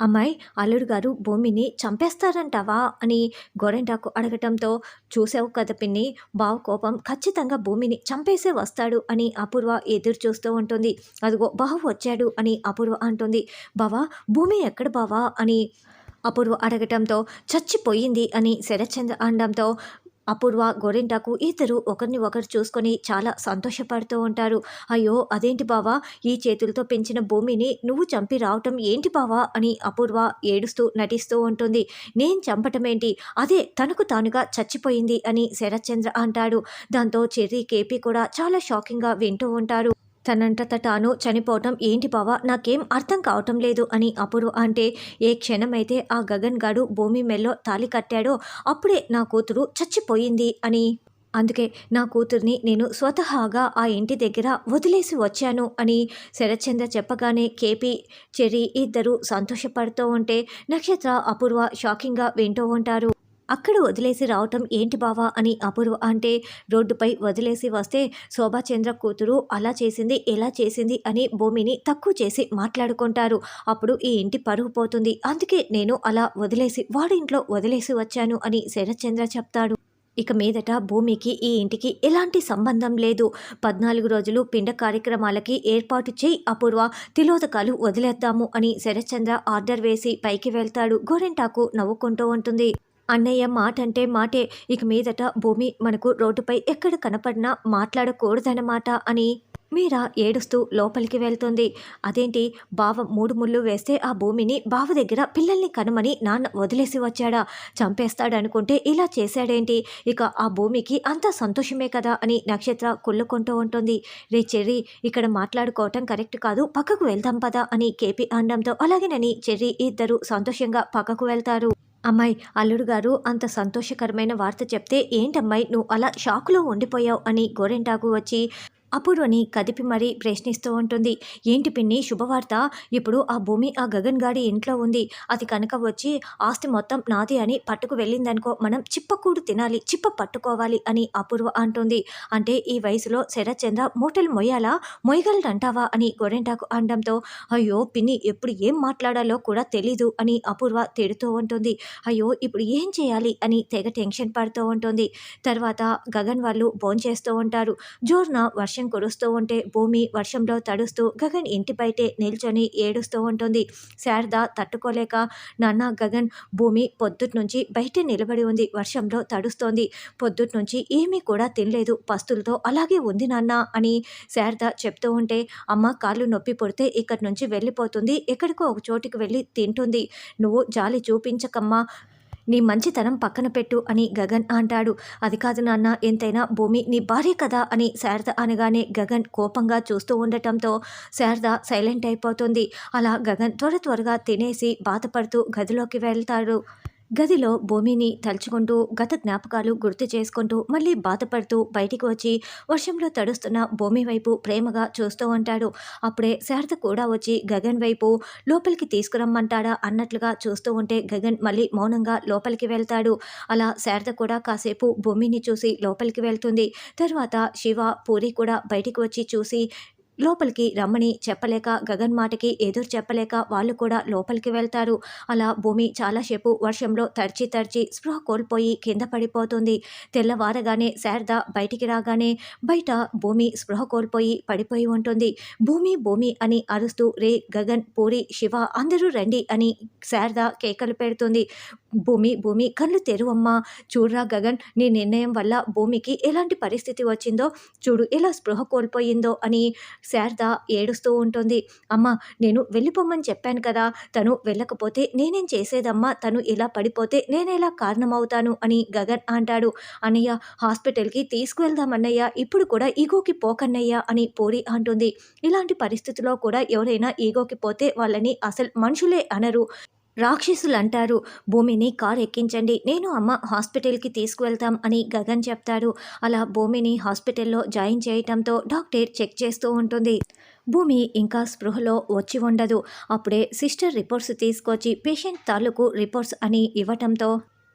అమ్మాయి అల్లుడు గారు భూమిని చంపేస్తారంటావా అని గోరెంటాకు అడగటంతో చూసావు కదా పిన్ని బావ కోపం ఖచ్చితంగా భూమిని చంపేసే వస్తాడు అని అపూర్వ ఎదురు చూస్తూ ఉంటుంది. అదిగో బావ వచ్చాడు అని అపూర్వ అంటుంది. బావా భూమి ఎక్కడ బావా అని అపూర్వ అడగటంతో చచ్చిపోయింది అని శరత్చంద్ర అనడంతో అపూర్వ గోరింటాకు ఇద్దరు ఒకరిని ఒకరు చూసుకొని చాలా సంతోషపడుతూ ఉంటారు. అయ్యో అదేంటి బావా? ఈ చేతులతో పెంచిన భూమిని నువ్వు చంపి రావటం ఏంటి బావా? అని అపూర్వ ఏడుస్తూ నటిస్తూ ఉంటుంది. నేను చంపటం ఏంటి అదే తనకు తానుగా చచ్చిపోయింది అని శరత్చంద్ర అంటాడు. దాంతో చెర్రీ కేపీ కూడా చాలా షాకింగ్గా వింటూ ఉంటారు. తనంతట తాను చనిపోవటం ఏంటి బావా? నాకేం అర్థం కావటం లేదు అని అపూర్వ అంటే ఏ క్షణమైతే ఆ గగన్ గాడు భూమి మెల్లో తాలి కట్టాడో అప్పుడే నా కూతురు చచ్చిపోయింది అని. అందుకే నా కూతుర్ని నేను స్వతహాగా ఆ ఇంటి దగ్గర వదిలేసి వచ్చాను అని శరత్చంద్ర చెప్పగానే కేపీ చెర్రీ ఇద్దరు సంతోషపడుతూ ఉంటే నక్షత్ర అపూర్వ షాకింగ్గా వింటూ ఉంటారు. అక్కడ వదిలేసి రావటం ఏంటి బావా అని అపూర్వ అంటే రోడ్డుపై వదిలేసి వస్తే శోభాచంద్ర కూతురు అలా చేసింది ఎలా చేసింది అని భూమిని తక్కువ చేసి మాట్లాడుకుంటారు. అప్పుడు ఈ ఇంటి పరుగు పోతుంది. అందుకే నేను అలా వదిలేసి వాడి ఇంట్లో వదిలేసి వచ్చాను అని శరత్చంద్ర చెప్తాడు. ఇక మీదట భూమికి ఈ ఇంటికి ఎలాంటి సంబంధం లేదు. పద్నాలుగు రోజులు పిండ కార్యక్రమాలకి ఏర్పాటు చేయి అపూర్వ. తిలోదకాలు వదిలేద్దాము అని శరత్చంద్ర ఆర్డర్ వేసి పైకి వెళ్తాడు. గోరెంటాకు నవ్వుకుంటూ ఉంటుంది. అన్నయ్య మాట అంటే మాటే. ఇక మీదట భూమి మనకు రోడ్డుపై ఎక్కడ కనపడినా మాట్లాడకూడదన్నమాట అని మీరా ఏడుస్తూ లోపలికి వెళ్తుంది. అదేంటి? బావ మూడు ముళ్ళు వేస్తే ఆ భూమిని బావ దగ్గర పిల్లల్ని కనమని నాన్న వదిలేసి వచ్చాడా? చంపేస్తాడనుకుంటే ఇలా చేశాడేంటి? ఇక ఆ భూమికి అంత సంతోషమే కదా అని నక్షత్ర కుళ్ళుకుంటూ ఉంటుంది. రే చెర్రీ ఇక్కడ మాట్లాడుకోవటం కరెక్ట్ కాదు. పక్కకు వెళ్దాం పదా అని కేపీ అనడంతో అలాగేనని చెర్రీ ఇద్దరు సంతోషంగా పక్కకు వెళ్తారు. అమ్మాయి అల్లుడు గారు అంత సంతోషకరమైన వార్త చెప్తే ఏంటమ్మాయి నువ్వు అలా షాకులో ఉండిపోయావు అని గోరెంటాకు వచ్చి అపూర్వని కదిపి మరీ ప్రశ్నిస్తూ ఉంటుంది. ఏంటి పిన్ని శుభవార్త? ఇప్పుడు ఆ భూమి ఆ గగన్ గాడి ఇంట్లో ఉంది. అది కనుక వచ్చి ఆస్తి మొత్తం నాది అని పట్టుకు వెళ్ళిందనుకో మనం చిప్పకూడు తినాలి చిప్ప పట్టుకోవాలి అని అపూర్వ అంటుంది. అంటే ఈ వయసులో శరత్చంద్ర మూటలు మొయ్యాలా మొయ్యగలడంటావా అని గొరెంటాకు అనడంతో అయ్యో పిన్ని ఎప్పుడు ఏం మాట్లాడాలో కూడా తెలీదు అని అపూర్వ తిడుతూ ఉంటుంది. అయ్యో ఇప్పుడు ఏం చేయాలి అని తెగ టెన్షన్ పడుతూ ఉంటుంది. తర్వాత గగన్ వాళ్ళు భోంచేస్తూ ఉంటారు. జోర్న వర్షం వర్షం కురుస్తూ ఉంటే భూమి వర్షంలో తడుస్తూ గగన్ ఇంటి బయటే నిల్చొని ఏడుస్తూ ఉంటుంది. శారద తట్టుకోలేక నాన్న గగన్ భూమి పొద్దుట్ నుంచి బయట నిలబడి ఉంది వర్షంలో తడుస్తోంది. పొద్దుట్ నుంచి ఏమీ కూడా తినలేదు పస్తులతో అలాగే ఉంది నాన్న అని శారద చెప్తూ ఉంటే అమ్మ కాళ్ళు నొప్పి పుడితే ఇక్కడి నుంచి వెళ్ళిపోతుంది ఎక్కడికో ఒక చోటుకి వెళ్ళి తింటుంది. నువ్వు జాలి చూపించకమ్మా నీ మంచితనం పక్కన పెట్టు అని గగన్ అంటాడు. అది కాదు నాన్న ఎంతైనా భూమి నీ భార్య కదా అని శారద అనగానే గగన్ కోపంగా చూస్తూ ఉండటంతో శారద సైలెంట్ అయిపోతుంది. అలా గగన్ త్వర త్వరగా తినేసి బాధపడుతూ గదిలోకి వెళ్తాడు. గదిలో భూమిని తలుచుకుంటూ గత జ్ఞాపకాలు గుర్తు చేసుకుంటూ మళ్ళీ బాధపడుతూ బయటికి వచ్చి వర్షంలో తడుస్తున్న భూమి వైపు ప్రేమగా చూస్తూ ఉంటాడు. అప్పుడే శారద కూడా వచ్చి గగన్ వైపు లోపలికి తీసుకురమ్మంటాడా అన్నట్లుగా చూస్తూ ఉంటే గగన్ మళ్ళీ మౌనంగా లోపలికి వెళ్తాడు. అలా శారద కూడా కాసేపు భూమిని చూసి లోపలికి వెళ్తుంది. తర్వాత శివ పూరి కూడా బయటికి వచ్చి చూసి లోపలికి రమ్మని చెప్పలేక గగన్ మాటకి ఎదురు చెప్పలేక వాళ్ళు కూడా లోపలికి వెళ్తారు. అలా భూమి చాలాసేపు వర్షంలో తడిచి తడిచి స్పృహ కోల్పోయి కింద పడిపోతుంది. తెల్లవారగానే శారద బయటికి రాగానే బయట భూమి స్పృహ కోల్పోయి పడిపోయి ఉంటుంది. భూమి భూమి అని అరుస్తూ రే గగన్ పూరి శివ అందరూ రండి అని శారద కేకలు పెడుతుంది. భూమి భూమి కళ్ళు తెరువమ్మా. చూడరా గగన్ నీ నిర్ణయం వల్ల భూమికి ఎలాంటి పరిస్థితి వచ్చిందో చూడు ఎలా స్పృహ కోల్పోయిందో అని శారద ఏడుస్తూ ఉంటుంది. అమ్మ నేను వెళ్ళిపోమని చెప్పాను కదా. తను వెళ్ళకపోతే నేనేం చేసేదమ్మా? తను ఇలా పడిపోతే నేనెలా కారణమవుతాను? అని గగన్ అంటాడు. అన్నయ్య హాస్పిటల్కి తీసుకువెళ్దామన్నయ్య ఇప్పుడు కూడా ఈగోకి పోకన్నయ్య అని పూరి అంటుంది. ఇలాంటి పరిస్థితిలో కూడా ఎవరైనా ఈగోకి పోతే వాళ్ళని అసలు మనుషులే అనరు. రాక్షసులు అంటారు భూమిని కార్ ఎక్కించండి నేను అమ్మ హాస్పిటల్కి తీసుకువెళ్తాం అని గగన్ చెప్తాడు. అలా భూమిని హాస్పిటల్లో జాయిన్ చేయటంతో డాక్టర్ చెక్ చేస్తూ ఉంటుంది. భూమి ఇంకా స్పృహలో వచ్చి ఉండదు. అప్పుడే సిస్టర్ రిపోర్ట్స్ తీసుకొచ్చి పేషెంట్ తాలూకు రిపోర్ట్స్ అని ఇవ్వటంతో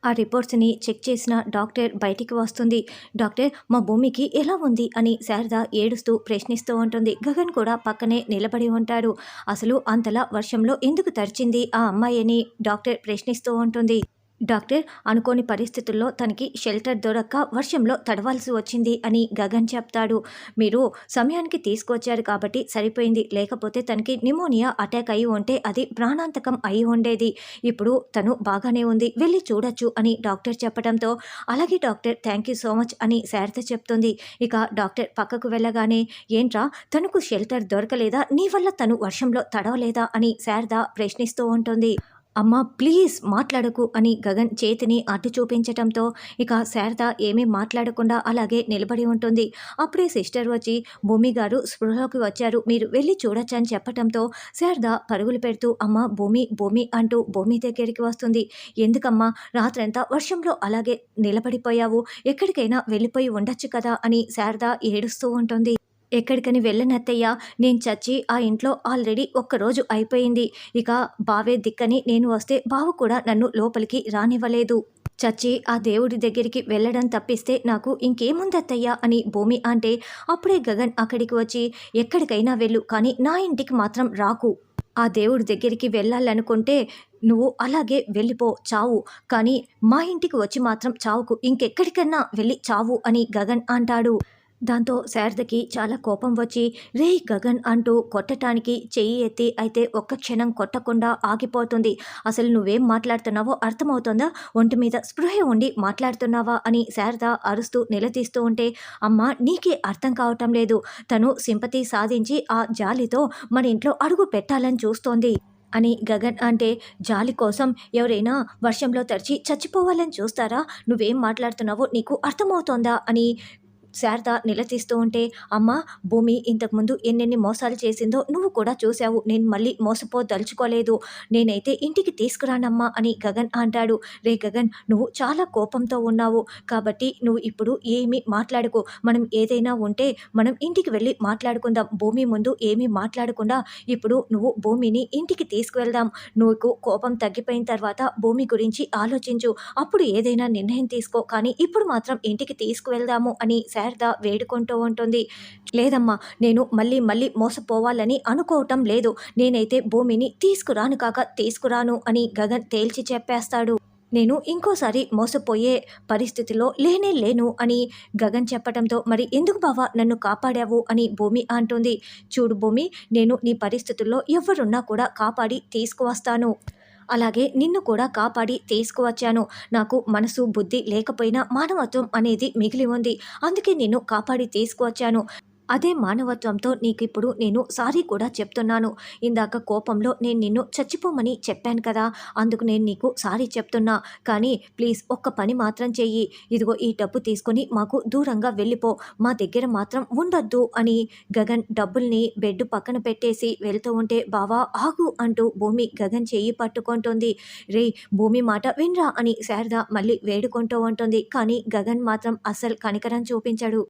ఆ రిపోర్ట్స్ని చెక్ చేసిన డాక్టర్ బయటికి వస్తుంది. డాక్టర్ మా భూమికి ఎలా ఉంది? అని శారద ఏడుస్తూ ప్రశ్నిస్తూ ఉంటుంది. గగన్ కూడా పక్కనే నిలబడి ఉంటాడు. అసలు అంతలా వర్షంలో ఎందుకు తరిచింది ఆ అమ్మాయి? అని డాక్టర్ ప్రశ్నిస్తూ ఉంటుంది. డాక్టర్ అనుకోని పరిస్థితుల్లో తనకి షెల్టర్ దొరక్క వర్షంలో తడవాల్సి వచ్చింది అని గగన్ చెప్తాడు. మీరు సమయానికి తీసుకొచ్చారు కాబట్టి సరిపోయింది. లేకపోతే తనకి నిమోనియా అటాక్ అయి ఉంటే అది ప్రాణాంతకం అయి ఉండేది. ఇప్పుడు తను బాగానే ఉంది. వెళ్ళి చూడొచ్చు అని డాక్టర్ చెప్పడంతో అలాగే doctor thank you so much అని శారద చెప్తుంది. ఇక డాక్టర్ పక్కకు వెళ్ళగానే ఏంట్రా తనకు షెల్టర్ దొరకలేదా? నీ వల్ల తను వర్షంలో తడవలేదా? అని శారద ప్రశ్నిస్తూ ఉంటుంది. అమ్మా ప్లీజ్ మాట్లాడకు అని గగన్ చేతిని అడ్డు చూపించటంతో ఇక శారద ఏమీ మాట్లాడకుండా అలాగే నిలబడి ఉంటుంది. అప్పుడే సిస్టర్ వచ్చి భూమి గారు స్పృహలోకి వచ్చారు మీరు వెళ్ళి చూడొచ్చని చెప్పటంతో శారద పరుగులు పెడుతూ అమ్మ భూమి భూమి అంటూ భూమి దగ్గరికి వస్తుంది. ఎందుకమ్మా రాత్రంతా వర్షంలో అలాగే నిలబడిపోయావు? ఎక్కడికైనా వెళ్ళిపోయి ఉండొచ్చు కదా? అని శారద ఏడుస్తూ ఉంటుంది. ఎక్కడికని వెళ్ళనత్తయ్య నేను చచ్చి ఆ ఇంట్లో ఆల్రెడీ ఒక్కరోజు అయిపోయింది. ఇక బావే దిక్కని నేను వస్తే బావ కూడా నన్ను లోపలికి రానివ్వలేదు. చచ్చి ఆ దేవుడి దగ్గరికి వెళ్ళడం తప్పిస్తే నాకు ఇంకేముందత్తయ్యా అని భూమి అంటే అప్పుడే గగన్ అక్కడికి వచ్చి ఎక్కడికైనా వెళ్ళు కానీ నా ఇంటికి మాత్రం రాకు. ఆ దేవుడి దగ్గరికి వెళ్ళాలనుకుంటే నువ్వు అలాగే వెళ్ళిపో చావు. కానీ మా ఇంటికి వచ్చి మాత్రం చావుకు ఇంకెక్కడికన్నా వెళ్ళి చావు అని గగన్ అంటాడు. దాంతో శారదకి చాలా కోపం వచ్చి రే గగన్ అంటూ కొట్టటానికి చెయ్యి ఎత్తి అయితే ఒక్క క్షణం కొట్టకుండా ఆగిపోతుంది. అసలు నువ్వేం మాట్లాడుతున్నావో అర్థమవుతుందా? ఒంటి మీద స్పృహ ఉండి మాట్లాడుతున్నావా? అని శారద అరుస్తూ నిలదీస్తూ ఉంటే అమ్మ నీకే అర్థం కావటం లేదు. తను సింపతి సాధించి ఆ జాలితో మన ఇంట్లో అడుగు పెట్టాలని చూస్తోంది అని గగన్ అంటే జాలి కోసం ఎవరైనా వర్షంలో తడిచి చచ్చిపోవాలని చూస్తారా? నువ్వేం మాట్లాడుతున్నావో నీకు అర్థమవుతోందా? అని శారద నిలదీస్తూ ఉంటే అమ్మ భూమి ఇంతకుముందు ఎన్నెన్ని మోసాలు చేసిందో నువ్వు కూడా చూసావు నేను మళ్ళీ మోసపోదలుచుకోలేదు. నేనైతే ఇంటికి తీసుకురానమ్మా అని గగన్ అంటాడు. రే గగన్ నువ్వు చాలా కోపంతో ఉన్నావు. కాబట్టి నువ్వు ఇప్పుడు ఏమీ మాట్లాడుకో. మనం ఏదైనా ఉంటే మనం ఇంటికి వెళ్ళి మాట్లాడుకుందాం. భూమి ముందు ఏమీ మాట్లాడకుండా ఇప్పుడు నువ్వు భూమిని ఇంటికి తీసుకువెళ్దాం. నువ్వు కోపం తగ్గిపోయిన తర్వాత భూమి గురించి ఆలోచించు. అప్పుడు ఏదైనా నిర్ణయం తీసుకో. కానీ ఇప్పుడు మాత్రం ఇంటికి తీసుకువెళ్దాము అని శారద వేడుకుంటూ ఉంటుంది. లేదమ్మా నేను మళ్ళీ మళ్ళీ మోసపోవాలని అనుకోవటం లేదు. నేనైతే భూమిని తీసుకురాను కాక తీసుకురాను అని గగన్ తేల్చి చెప్పేస్తాడు. నేను ఇంకోసారి మోసపోయే పరిస్థితిలో లేనే లేను అని గగన్ చెప్పడంతో మరి ఎందుకు బావా నన్ను కాపాడావు? అని భూమి అంటుంది. చూడు భూమి నేను నీ పరిస్థితుల్లో ఎవరున్నా కూడా కాపాడి తీసుకువస్తాను. అలాగే నిన్ను కూడా కాపాడి తీసుకువచ్చాను. నాకు మనసు బుద్ధి లేకపోయినా మానవత్వం అనేది మిగిలి ఉంది. అందుకే నిన్ను కాపాడి తీసుకువచ్చాను. అదే మానవత్వంతో నీకు ఇప్పుడు నేను సారీ కూడా చెప్తున్నాను. ఇందాక కోపంలో నేను నిన్ను చచ్చిపోమని చెప్పాను కదా అందుకు నేను నీకు సారీ చెప్తున్నా. కానీ ప్లీజ్ ఒక్క పని మాత్రం చెయ్యి. ఇదిగో ఈ డబ్బు తీసుకొని మాకు దూరంగా వెళ్ళిపో. మా దగ్గర మాత్రం ఉండొద్దు అని గగన్ డబ్బుల్ని బెడ్ పక్కన పెట్టేసి వెళ్తూ ఉంటే బావా ఆగు అంటూ భూమి గగన్ చెయ్యి పట్టుకుంటుంది. రే భూమి మాట వినరా అని శారద మళ్ళీ వేడుకుంటూ ఉంటుంది. కానీ గగన్ మాత్రం అస్సలు కనికరం చూపించాడు.